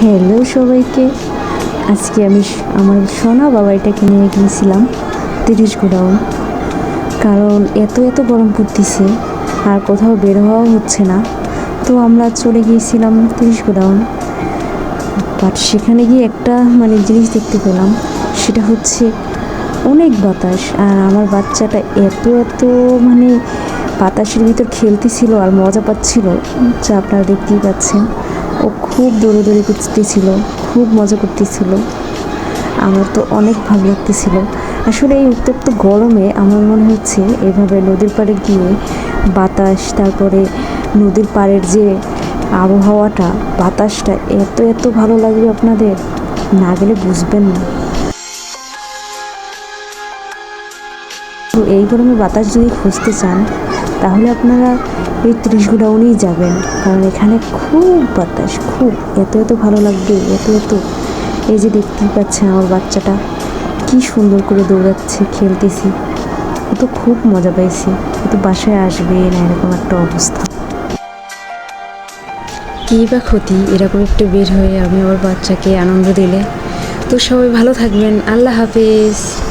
Hello সবাইকে। আজকে আমি আমার সোনা বাবাইটাকে নিয়ে গিয়েছিলাম তিরিশ গোডাউন কারণ এত এত গরম পড়তেছে, আর কোথাও বের হওয়াও হচ্ছে না। তো আমরা চলে গিয়েছিলাম তিরিশ গোডাউন বাট সেখানে গিয়ে একটা মানে জিনিস দেখতে পেলাম, সেটা হচ্ছে অনেক বাতাস। আর আমার বাচ্চাটা এত এত মানে বাতাসের ভিতর খেলতেছিল আর মজা পাচ্ছিল, যা আপনারা দেখতেই পাচ্ছেন। ও খুব দূরে দৌড়ে করতেছিল, খুব মজা করতেছিল। আমার তো অনেক ভালো লাগতেছিল। আসলে এই উত্তপ্ত গরমে আমার মনে হচ্ছে এভাবে নদীর পাড়ে গিয়ে বাতাস, তারপরে নদীর পাড়ের যে আবহাওয়াটা, বাতাসটা এত এত ভালো লাগবে আপনাদের? না গেলে বুঝবেন না। তো এই গরমে বাতাস যদি খুঁজতে চান তাহলে আপনারা এই ত্রিশ গোডাউনেই যাবেন। কারণ এখানে খুব বাতাস, খুব। এত এত ভালো লাগবে, এত এত। এই যে দেখতেই পাচ্ছেন আমার বাচ্চাটা। কি সুন্দর করে দৌড়াচ্ছে, খেলতেছি। ও তো খুব মজা পাইছে। ও তো বাসায় আসবে, না এরকম একটা অবস্থা। কী বা ক্ষতি, এরকম একটু বের হয়ে আমি আমার বাচ্চাকে আনন্দ দিলে। তো সবাই ভালো থাকবেন। আল্লাহ হাফেজ।